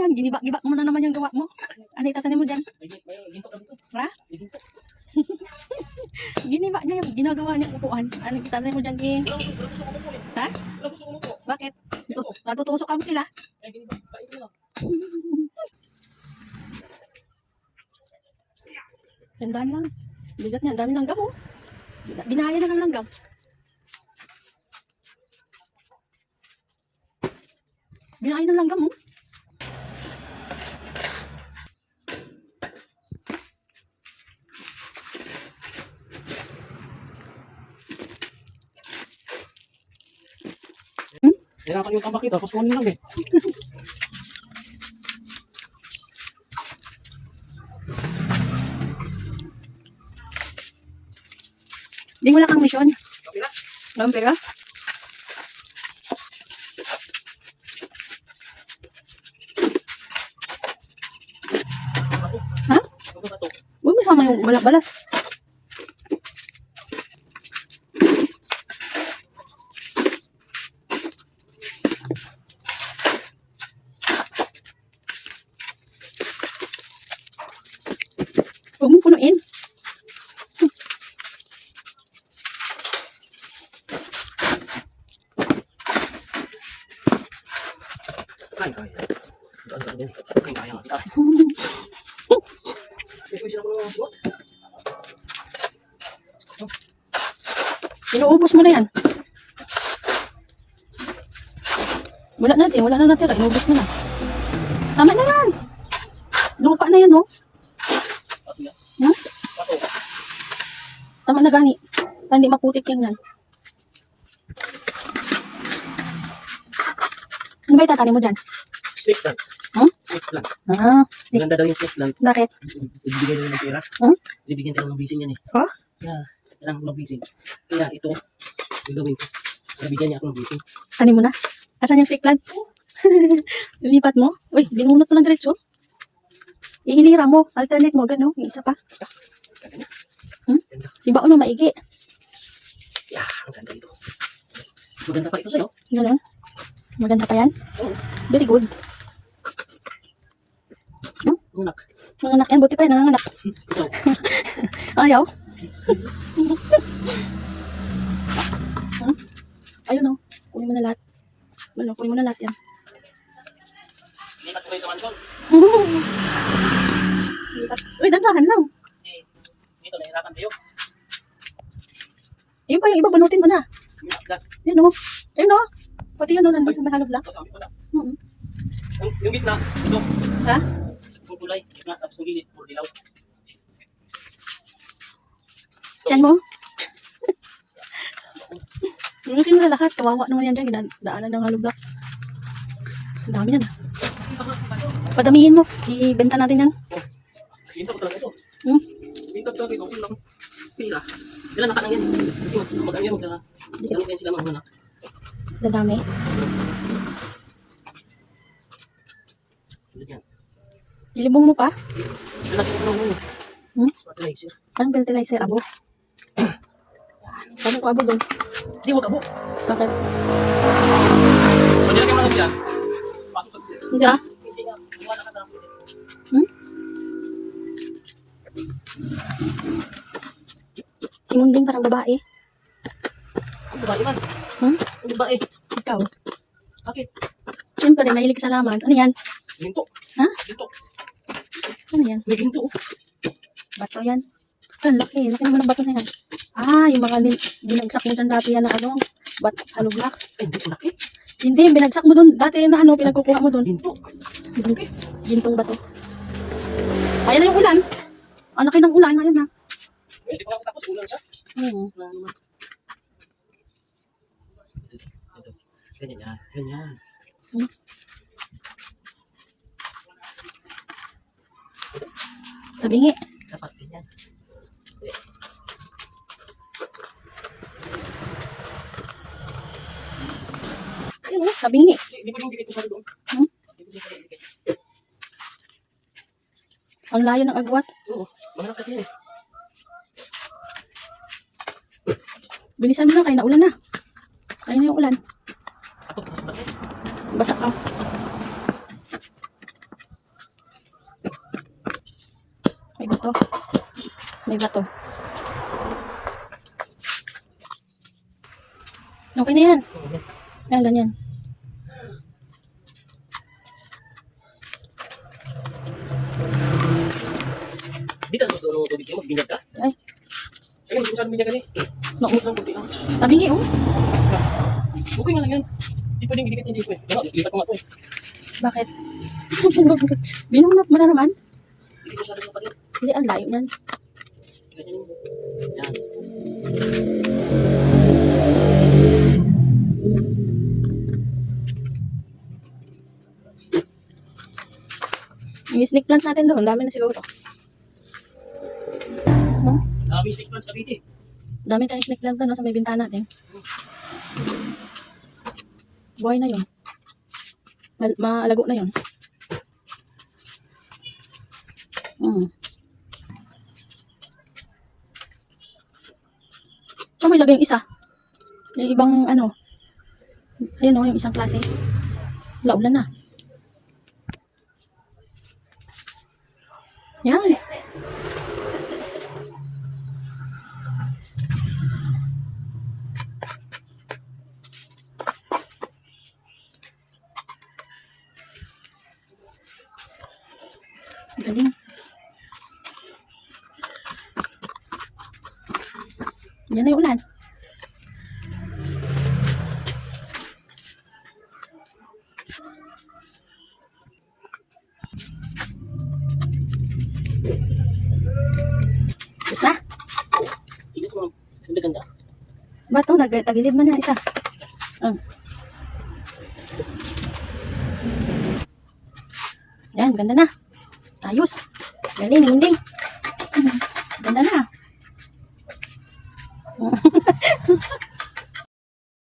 yan? Giniba-giba mo na naman yung gawa mo. Ano itatanim mo dyan? Ha? Giniba niya yung ginagawa niya upuan. Ano itatanim mo dyan? Eh? Ha? Bakit? Tu- Natutusok ka mo sila. Na. Tandaan lang. Bigat niya. Ang dami langgam oh. Bina- Binaya na ng langgam. Binaya ng langgam oh. Hirapan yung tambak ito. Tapos kunin lang eh. Di wala kang misyon. Okay na? Walang pera? Ha? Huwag mo sama yung balak-balas. Huwag mo punuin. Kain kaya. Daan ka din. Kain kaya nga. Kain. May pwede sila mga suot. Inuubos mo na yan. Wala natin, wala na natira. Inuubos mo na. Tama na yan. Lupa na yan, oh. Yan. Hmm? Tama na gani. Hindi maputik yung yan. Ano ba itatanim mo dyan? Snake plant. Hmm? Snake plant. Ah, Maganda daw yung snake plant. bakit? Ibigyan nyo ng pera. Hmm? Ibigyan tayo ng bising yan eh. Ha? Kaya, kailangan ko ng bising. Kaya ito, gagawin ko. Nabigyan niya ako ng bising. Tanim mo na. Asan yung stick plant? Lipat mo? Uy, binunot mo lang diretso. Ihilira mo. Alternate mo. Gano? Yung isa pa. Hmm? Iba ano maigi. Yeah, ang ganda ito. Maganda pa ito sa'yo. Gano? Maganda pa yan? Oo. Very good. Unak. Nanganak yan. Buti pa yan. Nanganak. Ayaw. Hmm? Ayun o. Kunin mo na lahat. Ano, kunin mo na lahat yan. Lipat ko kayo sa mansion. Uy, dandahan lang. Kasi dito nahirapan kayo. Yun pa yung iba, banutin mo na. Yun o. Yun o. Pati yun o, nandun sa mahalo na. Mm Yung, yung gitna, ito. Ha? Yung kulay, gitna, tapos yung gilid, puro dilaw. Diyan mo. Banutin mo na lahat. Kawawa naman yan dyan. Daanan ng halo block. Ang dami yan. ah. Padamihin mo. Ibenta natin yan. Binta ko talaga ito. Hmm? Binta ko talaga ito. Kasi lang, pila. Ilan naka lang yan. Kasi mag, mag, yan, mag, mag, yan sila mga anak. Ang dami. Tulad yan. Ilibong mo pa. Ko lang mo. Hmm? Fertilizer. Anong fertilizer? Abo. Paano ko abo doon? Hindi mo kabo. Bakit? Pwede lang yung manok yan. Pasok ka. Hindi ah. Si Munding parang babae. Ang babae man. Hmm? Ang babae. Ikaw. Bakit? Siyempre, mahilig sa laman. Ano yan? Ginto. Ha? Ginto. Ano yan? May ginto. Bato yan. Ang laki. Laki naman ng bato na yan. Ah, yung mga bin binagsak mo dyan dati yan na ano, bat hollow blocks. Ay, hindi ko laki. Hindi, binagsak mo dun dati na ano, pinagkukuha mo dun. Ginto. Gintong, gintong bato. Ayan na yung ulan. Ang laki ng ulan. Ayan na. Hindi ko lang tapos. Ulan siya. Oo. Wala naman. Ganyan yan. Ganyan. Tabingi. Dapat ganyan. Ayun, oh, tabingi. Hindi ko yung dikit sa doon. Hmm? Ang layo ng agwat. Oo. Malaki kasi yun eh. Bilisan mo lang kayo, naulan na. Kayo na yung ulan. Apo, bakit? Basa ka. May bato. May bato. Okay na yan. Yan, ganyan. Dito gusto ng tubig mo, binyag ka? Ay. Ay, hindi ko saan binyag ka ni. Oh. Okay nga lang yan. Hindi pwedeng idikit hindi ko eh. Ano, lipat ko nga ito eh. Bakit? Binunot mo na naman. Hindi ko masyadong mapalit. Hindi, ang layo yun. Yan. Yung snake plant natin doon, dami na siguro. Oh, Dami stick plants Cavite. dami tayong snake plant doon no, sa may bintana natin. Buhay na yun. Mal maalago na yun. Hmm. So, may lagay yung isa. Yung ibang ano. Ayun o, yung isang klase. Laulan na. Yan. Galing. Yan na yung ulan. Isa? Tingnan ko. Ganda ganda. Bato, nagtagilid man na isa. Oh. Yan, ganda na. Ayos. Galing, hindi. Ganda na.